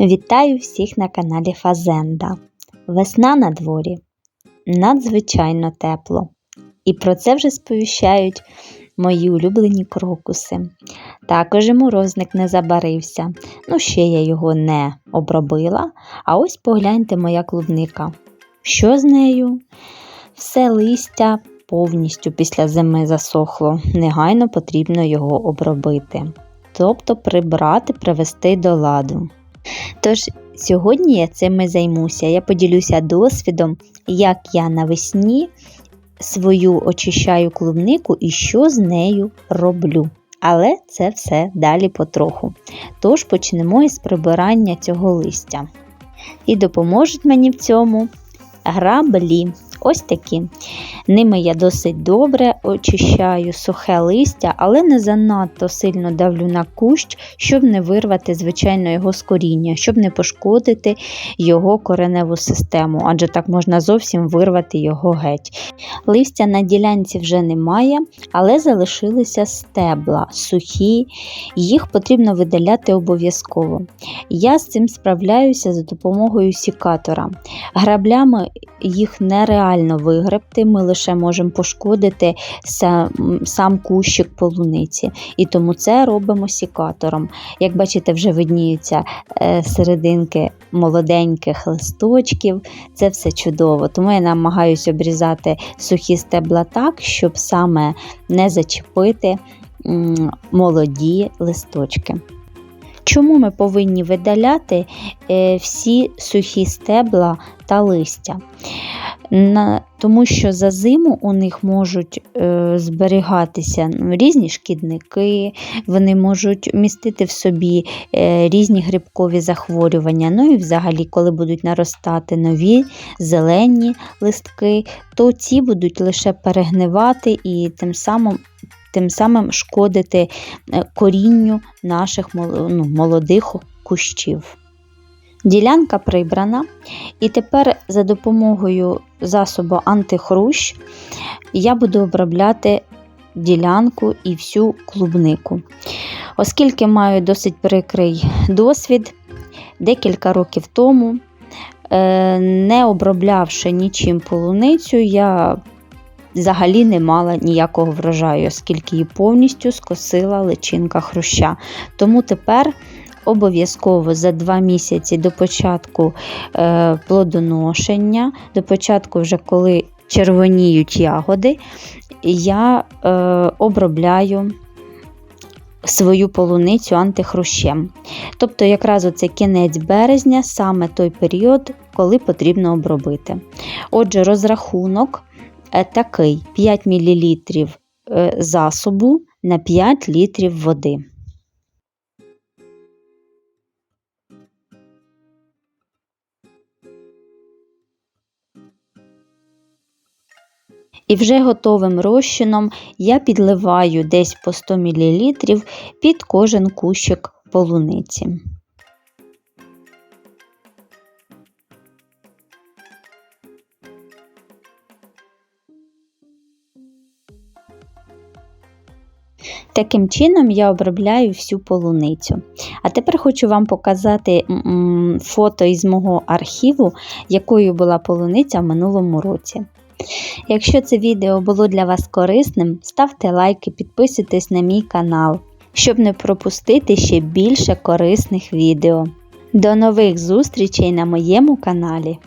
Вітаю всіх на каналі Фазенда. Весна на дворі надзвичайно тепло. І про це вже сповіщають мої улюблені крокуси. Також і морозник не забарився. Ну, ще я його не обробила. А ось погляньте моя клубника. Що з нею? Все листя повністю після зими засохло. Негайно потрібно його обробити. Тобто прибрати, привести до ладу. Тож сьогодні я цим і займуся. Я поділюся досвідом, як я навесні свою очищаю клубнику і що з нею роблю. Але це все далі потроху. Тож почнемо із прибирання цього листя. І допоможуть мені в цьому граблі. Ось такі. Ними я досить добре очищаю сухе листя, але не занадто сильно давлю на кущ, щоб не вирвати, звичайно, його з коріння, щоб не пошкодити його кореневу систему, адже так можна зовсім вирвати його геть. Листя на ділянці вже немає, але залишилися стебла сухі, їх потрібно видаляти обов'язково. Я з цим справляюся за допомогою сікатора. Граблями їх нереально вигребти, ми лише можемо пошкодити сам, сам кущик полуниці. І тому це робимо сікатором. Як бачите, вже видніються е, серединки молоденьких листочків, це все чудово. Тому я намагаюся обрізати сухі стебла так, щоб саме не зачепити молоді листочки. Чому ми повинні видаляти е, всі сухі стебла та листя? Тому що за зиму у них можуть е, зберігатися різні шкідники, вони можуть містити в собі е, різні грибкові захворювання. Ну і взагалі, коли будуть наростати нові зелені листки, то ці будуть лише перегнивати і тим самим тим самим шкодити е, корінню наших ну, молодих кущів. Ділянка прибрана, і тепер за допомогою засобу антихрущ я буду обробляти ділянку і всю клубнику. Оскільки маю досить прикрий досвід, декілька років тому, е, не оброблявши нічим полуницю, я взагалі не мала ніякого врожаю, оскільки її повністю скосила личинка хруща. Тому тепер обов'язково за два місяці до початку е, плодоношення, до початку, вже коли червоніють ягоди, я е, обробляю. Свою полуницю антихрущем. Тобто, якраз оце кінець березня, саме той період, коли потрібно обробити. Отже, розрахунок Е, такий 5 мл засобу на 5 літрів води. І вже готовим розчином я підливаю десь по 100 мл під кожен кущик полуниці. Таким чином я обробляю всю полуницю. А тепер хочу вам показати фото із мого архіву, якою була полуниця в минулому році. Якщо це відео було для вас корисним, ставте лайки, підписуйтесь на мій канал, щоб не пропустити ще більше корисних відео. До нових зустрічей на моєму каналі!